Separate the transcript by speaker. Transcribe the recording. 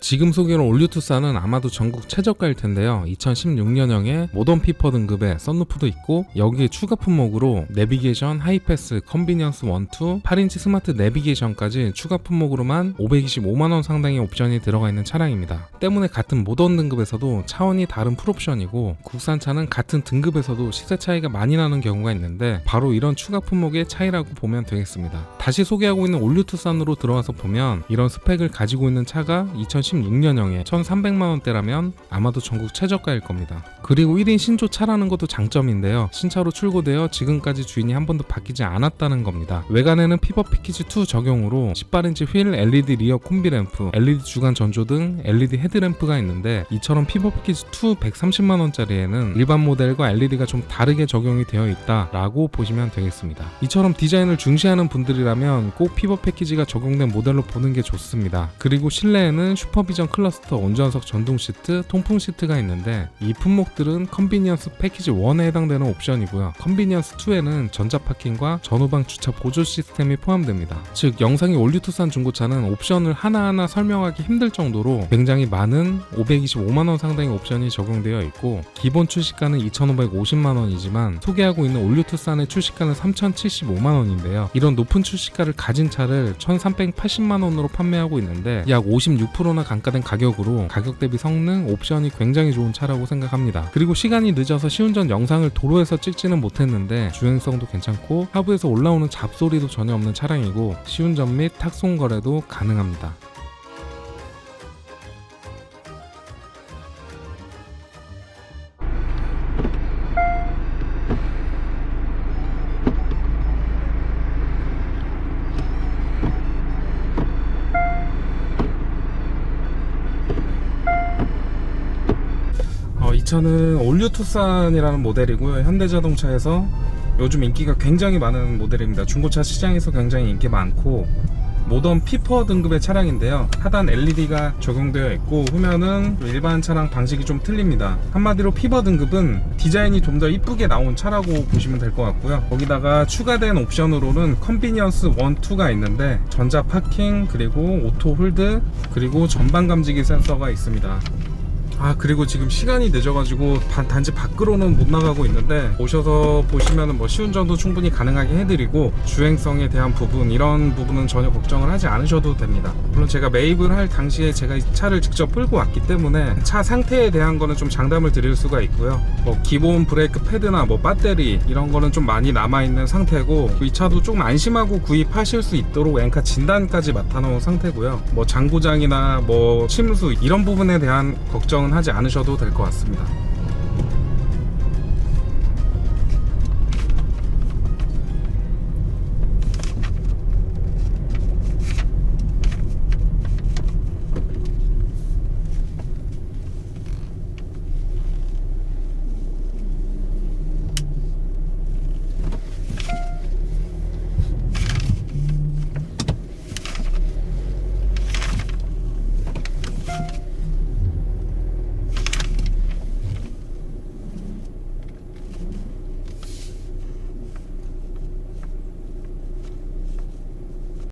Speaker 1: 지금 소개할 올류투사는 아마도 전국 최저가일 텐데요. 2016년형의 모던 피퍼 등급의 썬루프도 있고 여기에 추가 품목으로 내비게이션, 하이패스, 컨비니언스 1, 2, 8인치 스마트 내비게이션까지 추가 품목으로만 525만 원 상당의 옵션이 들어가 있는 차량입니다. 때문에 같은 모던 등급에서도 차원이 다른 풀옵션이고 국산차는 같은 등급에서도 시세 차이가 많이 나는 경우가 있는데 바로 이런 추가 품목의 차이라고 보면 되겠습니다. 다시 소개하고 있는 올류투산으로 들어와서 보면 이런 스펙을 가지고 있는 차가 2016년형에 1,300만 원대라면 아마도 전국 최저가일 겁니다. 그리고 1인 신조 차라는 것도 장점인데요. 신차로 출고되어 지금까지 주인이 한 번도 바뀌지 않았다는 겁니다. 외관에는 피버 패키지 2 적용으로 18인치 휠, LED 리어 콤비 램프, LED 주간 전조 등 LED 헤드램프가 있는데 이처럼 피버 패키지 2 130만 원짜리에는 일반 모델과 LED가 좀 다르게 적용이 되어 있다 라고 보시면 되겠습니다. 이처럼 디자인을 중시하는 분들이라면 꼭 피버 패키지가 적용된 모델로 보는 게 좋습니다. 그리고 실내에는 슈퍼 비전 클러스터 운전석 전동 시트, 통풍 시트가 있는데 이 품목들은 컨비니언스 패키지 1에 해당되는 옵션이고요. 컨비니언스 2에는 전자 파킹과 전후방 주차 보조 시스템이 포함됩니다. 즉 영상이 올류투산 중고차는 옵션을 하나하나 설명하기 힘들 정도로 굉장히 많은 525만 원 상당의 옵션이 적용되어 있고 기본 출시가는 2,550만 원이지만 소개하고 있는 올류투산의 출시가는 3,075만 원인데요. 이런 높은 출시가를 가진 차를 1,380만 원으로 판매하고 있는데 약 56%나 감가된 가격으로 가격 대비 성능, 옵션이 굉장히 좋은 차라고 생각합니다. 그리고 시간이 늦어서 시운전 영상을 도로에서 찍지는 못했는데 주행성도 괜찮고 하부에서 올라오는 잡소리도 전혀 없는 차량이고 시운전 및 탁송 거래도 가능합니다. 차는 올류투산이라는 모델이고요. 현대자동차에서 요즘 인기가 굉장히 많은 모델입니다. 중고차 시장에서 굉장히 인기 많고 모던 피퍼 등급의 차량인데요. 하단 LED가 적용되어 있고 후면은 일반 차량 방식이 좀 틀립니다. 한마디로 피버 등급은 디자인이 좀 더 이쁘게 나온 차라고 보시면 될 것 같고요. 거기다가 추가된 옵션으로는 컨비니언스 1, 2가 있는데 전자 파킹 그리고 오토 홀드 그리고 전방 감지기 센서가 있습니다. 아 그리고 지금 시간이 늦어가지고 반- 단지 밖으로는 못 나가고 있는데 오셔서 보시면은 뭐 시운전도 충분히 가능하게 해드리고 주행성에 대한 부분 이런 부분은 전혀 걱정을 하지 않으셔도 됩니다. 물론 제가 매입을 할 당시에 제가 이 차를 직접 끌고 왔기 때문에 차 상태에 대한 거는 좀 장담을 드릴 수가 있고요. 뭐 기본 브레이크 패드나 뭐 배터리 이런 거는 좀 많이 남아 있는 상태고 이 차도 조금 안심하고 구입하실 수 있도록 엔카 진단까지 맡아놓은 상태고요. 뭐 장고장이나 뭐 침수 이런 부분에 대한 걱정은 하지 않으셔도 될 것 같습니다.